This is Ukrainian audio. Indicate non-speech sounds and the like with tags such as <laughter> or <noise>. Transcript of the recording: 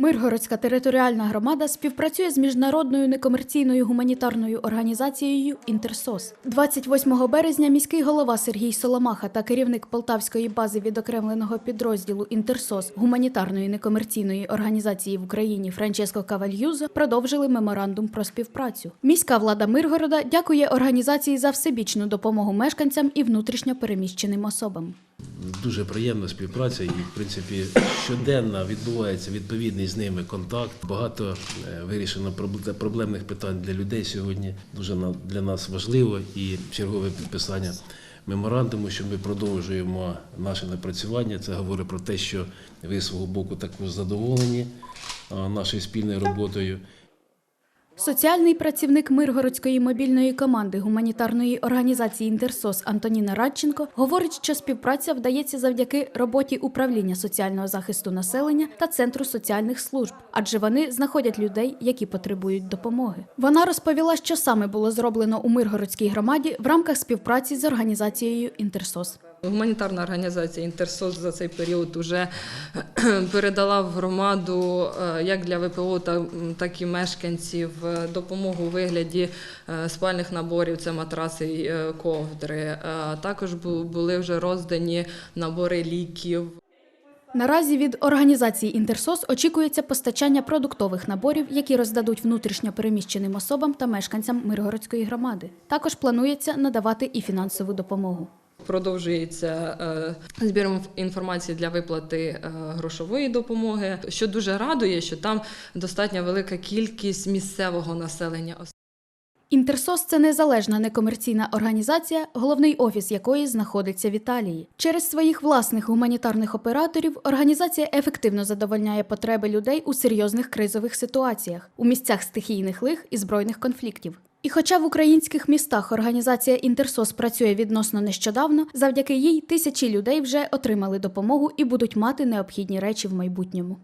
Миргородська територіальна громада співпрацює з міжнародною некомерційною гуманітарною організацією Інтерсос. 28 березня міський голова Сергій Соломаха та керівник Полтавської бази відокремленого підрозділу Інтерсос гуманітарної некомерційної організації в Україні Франческо Кавальюзо продовжили меморандум про співпрацю. Міська влада Миргорода дякує організації за всебічну допомогу мешканцям і внутрішньо переміщеним особам. Дуже приємна співпраця, і в принципі щоденно відбувається відповідний з ними контакт. Багато е, вирішено проблемних питань для людей сьогодні. Дуже для нас важливо і чергове підписання меморандуму, що ми продовжуємо наше напрацювання. Це говорить про те, що ви свого боку також задоволені нашою спільною роботою. Соціальний працівник Миргородської мобільної команди гуманітарної організації Інтерсос Антоніна Радченко говорить, що співпраця вдається завдяки роботі управління соціального захисту населення та центру соціальних служб, адже вони знаходять людей, які потребують допомоги. Вона розповіла, що саме було зроблено у Миргородській громаді в рамках співпраці з організацією Інтерсос. Гуманітарна організація Інтерсос за цей період вже <clears throat> передала в громаду е, як для ВПО, та- так і мешканців е, допомогу у вигляді е, спальних наборів, це матраси і ковдри. Також були вже роздані набори ліків. Наразі від організації Інтерсос очікується постачання продуктових наборів, які роздадуть внутрішньо переміщеним особам та мешканцям Миргородської громади. Також планується надавати і фінансову допомогу. Продовжується е, збір інформації для виплати е, грошової допомоги, що дуже радує, що там достатньо велика кількість місцевого населення. Інтерсос це незалежна некомерційна організація, головний офіс якої знаходиться в Італії. Через своїх власних гуманітарних операторів організація ефективно задовольняє потреби людей у серйозних кризових ситуаціях, у місцях стихійних лих і збройних конфліктів. І хоча в українських містах організація Інтерсос працює відносно нещодавно, завдяки їй тисячі людей вже отримали допомогу і будуть мати необхідні речі в майбутньому.